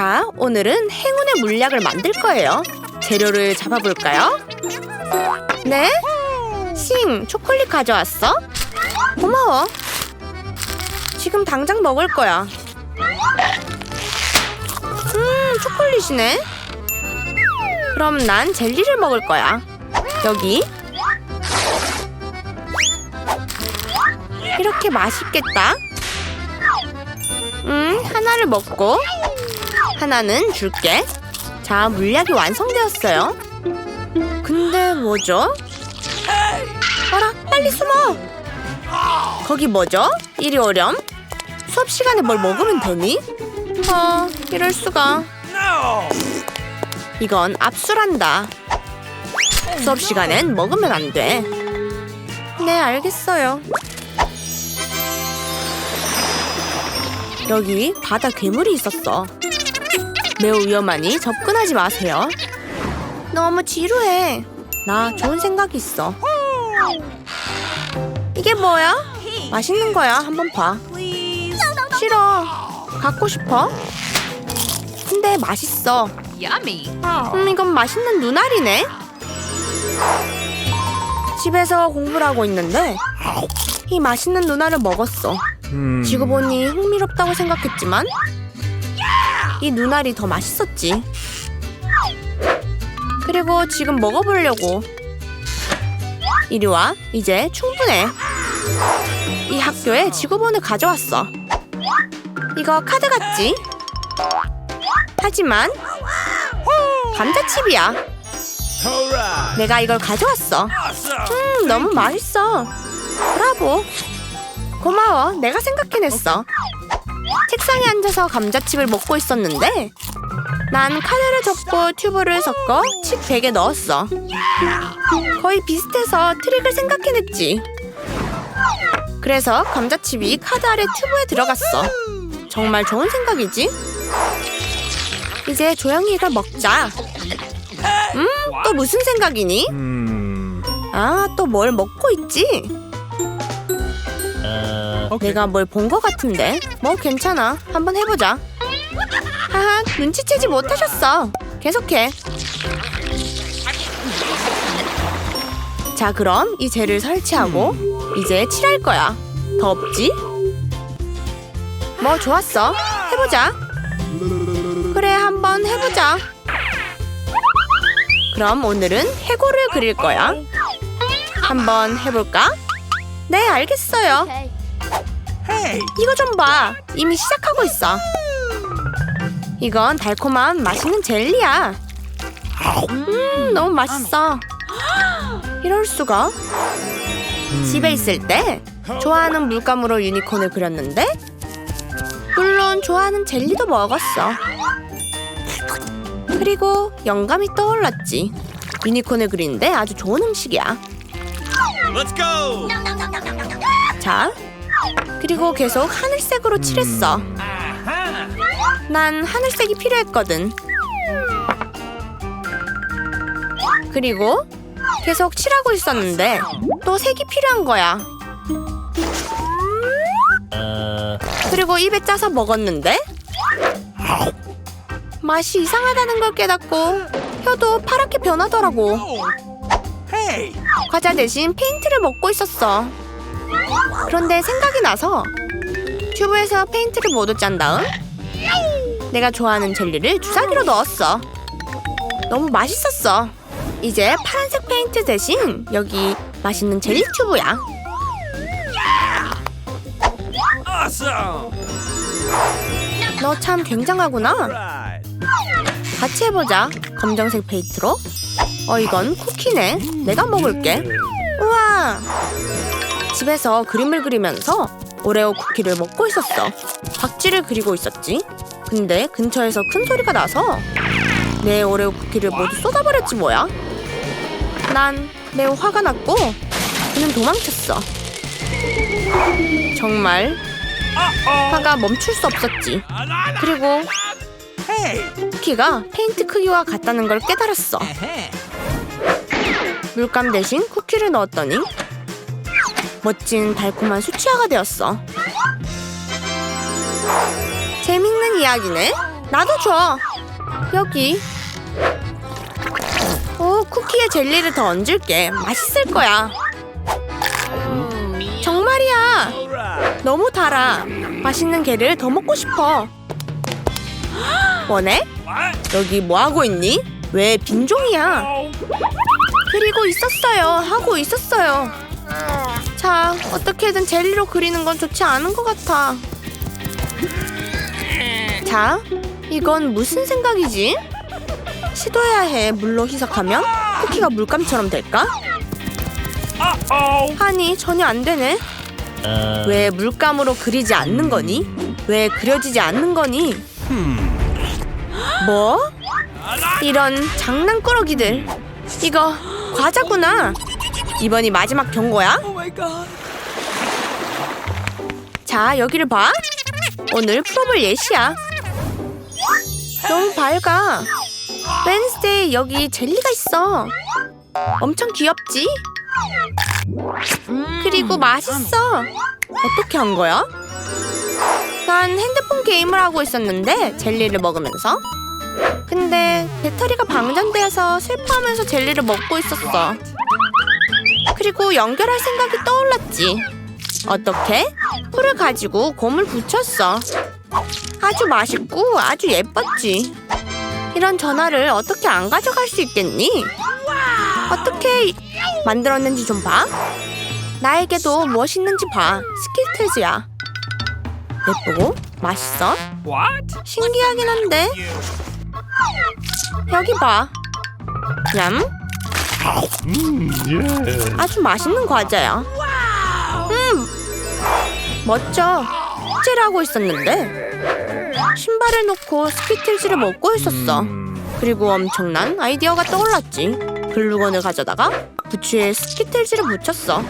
자, 오늘은 행운의 물약을 만들 거예요. 재료를 잡아볼까요? 네? 싱, 초콜릿 가져왔어? 고마워. 지금 당장 먹을 거야. 음, 초콜릿이네. 그럼 난 젤리를 먹을 거야. 여기. 이렇게 맛있겠다. 음, 하나를 먹고 하나는 줄게. 자, 물약이 완성되었어요. 근데 뭐죠? 어라, 빨리 숨어. 거기 뭐죠? 이리 오렴. 수업 시간에 뭘 먹으면 되니? 아, 이럴 수가. 이건 압수란다. 수업 시간엔 먹으면 안 돼. 네, 알겠어요. 여기 바다 괴물이 있었어. 매우 위험하니 접근하지 마세요. 너무 지루해. 나 좋은 생각이 있어. 이게 뭐야? 맛있는 거야. 한번 봐. 싫어. 갖고 싶어? 근데 맛있어. 음, 이건 맛있는 눈알이네. 집에서 공부를 하고 있는데 이 맛있는 눈알을 먹었어. 지고 보니 흥미롭다고 생각했지만 이 눈알이 더 맛있었지. 그리고 지금 먹어보려고. 이리 와. 이제 충분해. 이 학교에 지구본을 가져왔어. 이거 카드 같지? 하지만 감자칩이야. 내가 이걸 가져왔어. 음, 너무 맛있어. 브라보. 고마워. 내가 생각해냈어. 책상에 앉아서 감자칩을 먹고 있었는데 난 카드를 접고 튜브를 섞어 칩 백에 넣었어. 거의 비슷해서 트릭을 생각해냈지. 그래서 감자칩이 카드 아래 튜브에 들어갔어. 정말 좋은 생각이지? 이제 조용히 이걸 먹자. 음, 또 무슨 생각이니? 아, 또 뭘 먹고 있지? 내가 뭘 본 것 같은데? 뭐 괜찮아. 한번 해보자. 하하, 눈치채지 못하셨어. 계속해. 자, 그럼 이 젤을 설치하고 이제 칠할 거야. 더 없지? 뭐 좋았어. 해보자. 그래, 한번 해보자. 그럼 오늘은 해골을 그릴 거야. 한번 해볼까? 네, 알겠어요. 이거 좀 봐. 이미 시작하고 있어. 이건 달콤한 맛있는 젤리야. 음, 너무 맛있어. 이럴 수가. 집에 있을 때 좋아하는 물감으로 유니콘을 그렸는데 물론 좋아하는 젤리도 먹었어. 그리고 영감이 떠올랐지. 유니콘을 그리는데 아주 좋은 음식이야. Let's go! 자, 그리고 계속 하늘색으로 칠했어. 난 하늘색이 필요했거든. 그리고 계속 칠하고 있었는데 또 색이 필요한 거야. 그리고 입에 짜서 먹었는데 맛이 이상하다는 걸 깨닫고 혀도 파랗게 변하더라고. 과자 대신 페인트를 먹고 있었어. 그런데 생각이 나서 튜브에서 페인트를 모두 짠 다음 내가 좋아하는 젤리를 주사기로 넣었어. 너무 맛있었어. 이제 파란색 페인트 대신 여기 맛있는 젤리 튜브야. 너 참 굉장하구나. 같이 해보자. 검정색 페인트로. 어, 이건 쿠키네. 내가 먹을게. 우와! 집에서 그림을 그리면서 오레오 쿠키를 먹고 있었어. 박쥐를 그리고 있었지. 근데 근처에서 큰 소리가 나서 내 오레오 쿠키를 모두 쏟아버렸지 뭐야. 난 매우 화가 났고 그는 도망쳤어. 정말 화가 멈출 수 없었지. 그리고! 쿠키가 페인트 크기와 같다는 걸 깨달았어. 물감 대신 쿠키를 넣었더니 멋진 달콤한 수치화가 되었어. 재밌는 이야기네. 나도 줘. 여기. 오, 쿠키에 젤리를 더 얹을게. 맛있을 거야. 정말이야. 너무 달아. 맛있는 게를 더 먹고 싶어. What? 여기 뭐 하고 있니? 왜 빈종이야? 그리고 있었어요. 하고 있었어요. 자, 어떻게든 젤리로 그리는 건 좋지 않은 것 같아. 자, 이건 무슨 생각이지? 시도해야 해. 물로 희석하면 쿠키가 물감처럼 될까? 아니, 전혀 안 되네. 왜 물감으로 그리지 않는 거니? 왜 그려지지 않는 거니? 뭐? 이런 장난꾸러기들. 이거 과자구나. 이번이 마지막 경고야. My god. 자, 여기를 봐. 오늘 풀어볼 예시야. 너무 밝아. 웬스데이 여기 젤리가 있어. 엄청 귀엽지? 그리고 맛있어. 어떻게 한 거야? 난 핸드폰 게임을 하고 있었는데 젤리를 먹으면서. 근데 배터리가 방전되어서 슬퍼하면서 젤리를 먹고 있었어. 그리고 연결할 생각이 떠올랐지. 어떻게? 풀을 가지고 곰을 붙였어. 아주 맛있고 아주 예뻤지. 이런 전화를 어떻게 안 가져갈 수 있겠니? 어떻게 만들었는지 좀 봐. 나에게도 무엇이 있는지 봐. 스키틀즈야. 예쁘고 맛있어. 신기하긴 한데 여기 봐. 냠. 아주 맛있는 과자야. 음, 멋져. 숙제를 하고 있었는데 신발을 놓고 스키틀즈를 먹고 있었어. 그리고 엄청난 아이디어가 떠올랐지. 글루건을 가져다가 부츠에 스키틀즈를 붙였어.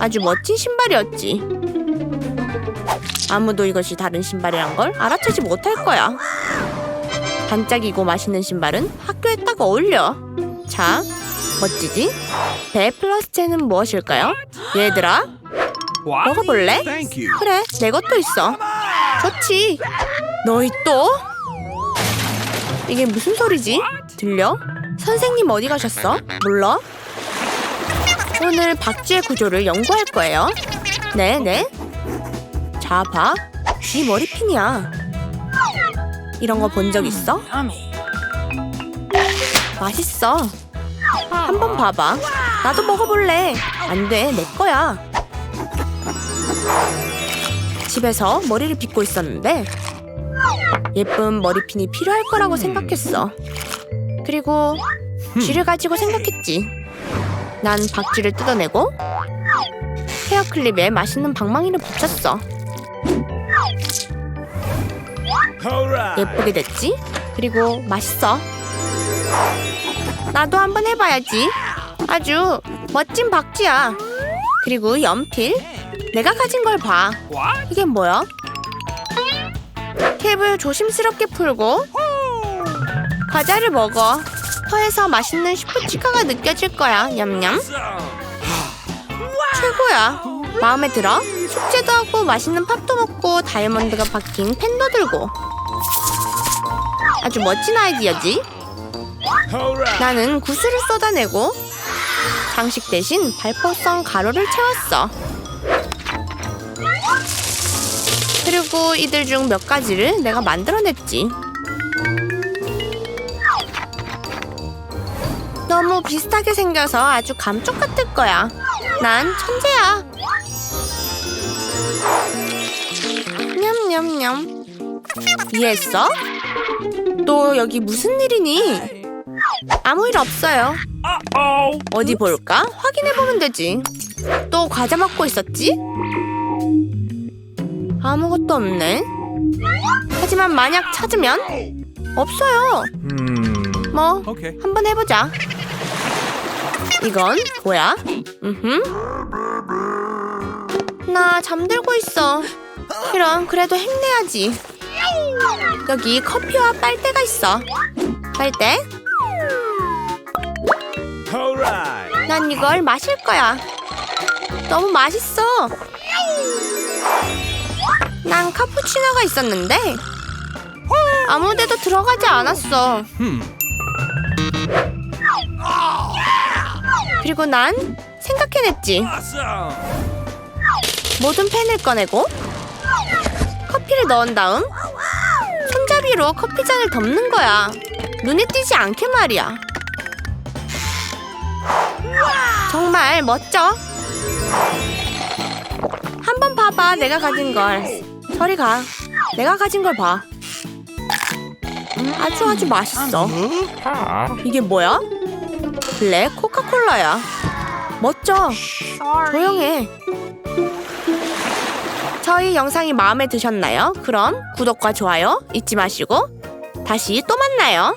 아주 멋진 신발이었지. 아무도 이것이 다른 신발이란 걸 알아채지 못할 거야. 반짝이고 맛있는 신발은 학교에 딱 어울려. 자, 멋지지? 배 플러스 쟤는 무엇일까요? 얘들아? 먹어볼래? 그래, 내 것도 있어. 좋지. 너희 또? 이게 무슨 소리지? 들려? 선생님 어디 가셨어? 몰라? 오늘 박쥐의 구조를 연구할 거예요. 네, 네. 자, 봐. 쥐 머리핀이야. 이런 거 본 적 있어? 맛있어. 한번 봐봐. 나도 먹어볼래. 안 돼, 내 거야. 집에서 머리를 빗고 있었는데 예쁜 머리핀이 필요할 거라고 생각했어. 그리고 쥐를 가지고 생각했지. 난 박쥐를 뜯어내고 헤어 클립에 맛있는 방망이를 붙였어. 예쁘게 됐지? 그리고 맛있어. 나도 한번 해봐야지. 아주 멋진 박쥐야. 그리고 연필. 내가 가진 걸 봐. 이게 뭐야? 캡을 조심스럽게 풀고 과자를 먹어. 혀에서 맛있는 슈퍼치카가 느껴질 거야. 냠냠. 최고야. 마음에 들어? 숙제도 하고 맛있는 팝도 먹고 다이아몬드가 박힌 펜도 들고. 아주 멋진 아이디어지? 나는 구슬을 쏟아내고 장식 대신 발포성 가루를 채웠어. 그리고 이들 중 몇 가지를 내가 만들어냈지. 너무 비슷하게 생겨서 아주 감쪽 같을 거야. 난 천재야. 냠냠냠. 이해했어? 또 여기 무슨 일이니? 아무 일 없어요. 어디 볼까? 확인해 보면 되지. 또 과자 먹고 있었지? 아무것도 없네. 하지만 만약 찾으면 없어요. Hmm. 뭐. 한번 해보자. 이건 뭐야? 음. 나 잠들고 있어. 이런 그래도 힘내야지. 여기 커피와 빨대가 있어. 빨대? 난 이걸 마실 거야. 너무 맛있어. 난 카푸치노가 있었는데 아무데도 들어가지 않았어. 그리고 난 생각해냈지. 모든 펜을 꺼내고 커피를 넣은 다음 손잡이로 커피잔을 덮는 거야. 눈에 띄지 않게 말이야. 정말 멋져. 한 번 봐봐, 내가 가진 걸. 저리 가. 내가 가진 걸 봐. 음, 아주 아주 맛있어. 이게 뭐야? 블랙 코카콜라야. 멋져. 조용해. 저희 영상이 마음에 드셨나요? 그럼 구독과 좋아요 잊지 마시고 다시 또 만나요.